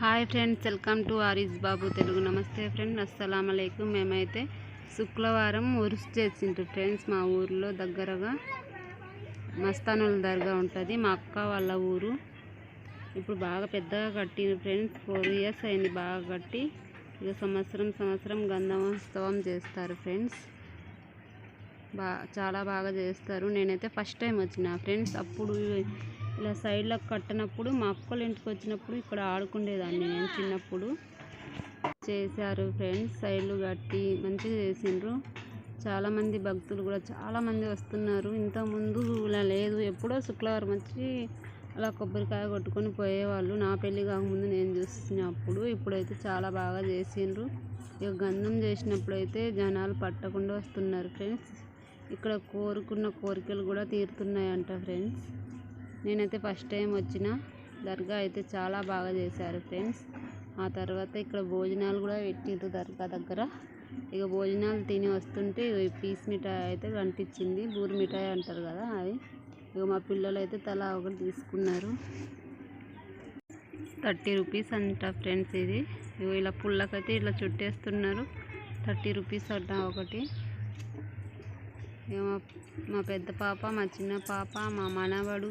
Hi friends welcome to Ariz Babu Telugu. నమస్తే friends అస్సలం అయికం మేమైతే శుక్రవారం ఉరుసు చేసిండ్రు ఫ్రెండ్స్ మా ఊర్లో దగ్గరగా. మస్తానుల దర్గా ఉంటుంది మా అక్క వాళ్ళ ఊరు. ఇప్పుడు బాగా పెద్దగా కట్టింది ఫ్రెండ్స్ ఫోర్ ఇయర్స్ అయింది బాగా కట్టి. ఇక సంవత్సరం సంవత్సరం గంధమోత్సవం చేస్తారు ఫ్రెండ్స్. బా చాలా బాగా చేస్తారు. నేనైతే ఫస్ట్ టైం వచ్చిన ఫ్రెండ్స్ అప్పుడు ఇలా సైడ్లో కట్టినప్పుడు మా అక్కలు ఇంటికి వచ్చినప్పుడు ఇక్కడ ఆడుకునేదాన్ని నేను చిన్నప్పుడు. చేశారు ఫ్రెండ్స్ సైడ్లు కట్టి మంచిగా చేసిండ్రు. చాలామంది భక్తులు కూడా చాలామంది వస్తున్నారు. ఇంతకుముందు ఇలా లేదు. ఎప్పుడో శుక్రవారం వచ్చి అలా కొబ్బరికాయ కొట్టుకొని పోయేవాళ్ళు. నా పెళ్ళి కాకముందు నేను చూసినప్పుడు ఇప్పుడైతే చాలా బాగా చేసిండ్రు. ఇక గంధం చేసినప్పుడు అయితే జనాలు పట్టకుండా వస్తున్నారు ఫ్రెండ్స్. ఇక్కడ కోరుకున్న కోరికలు కూడా తీరుతున్నాయంట ఫ్రెండ్స్. నేనైతే ఫస్ట్ టైం వచ్చిన. దర్గా అయితే చాలా బాగా చేశారు ఫ్రెండ్స్. ఆ తర్వాత ఇక్కడ భోజనాలు కూడా పెట్టిండ్రు దర్గా దగ్గర. ఇక భోజనాలు తిని వస్తుంటే పీస్ మిఠాయి అయితే కనిపించింది. బూరి మిఠాయి అంటారు కదా అది. ఇక మా పిల్లలు అయితే తలా ఒకటి తీసుకున్నారు. థర్టీ రూపీస్ అంట ఫ్రెండ్స్ ఇది. ఇగో ఇలా పుల్లకైతే ఇలా చుట్టేస్తున్నారు. థర్టీ రూపీస్ అంట ఒకటి. మా పెద్ద పాప మా చిన్న పాప మా మనవడు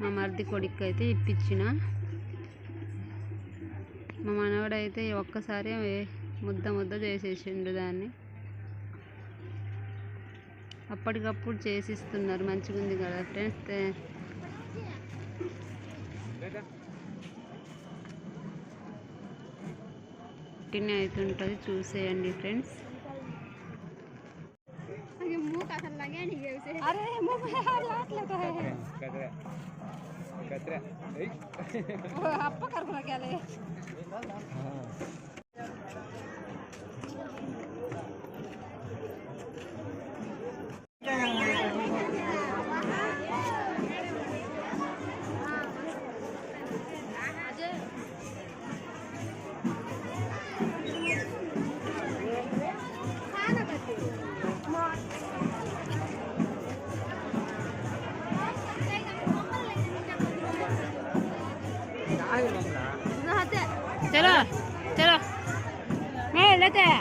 మా మరిది కొడుకు అయితే ఇప్పించిన. మా మనవడు అయితే ఒక్కసారి ముద్ద ముద్ద చేసేసిండు దాన్ని. అప్పటికప్పుడు చేసిస్తున్నారు మంచిగా ఉంది కదా ఫ్రెండ్స్. టిన్ అవుతుంటుంది చూసేయండి ఫ్రెండ్స్. अरे Petra, é isso? Apa, cara, como é. चलो चलो मैं लेते हैं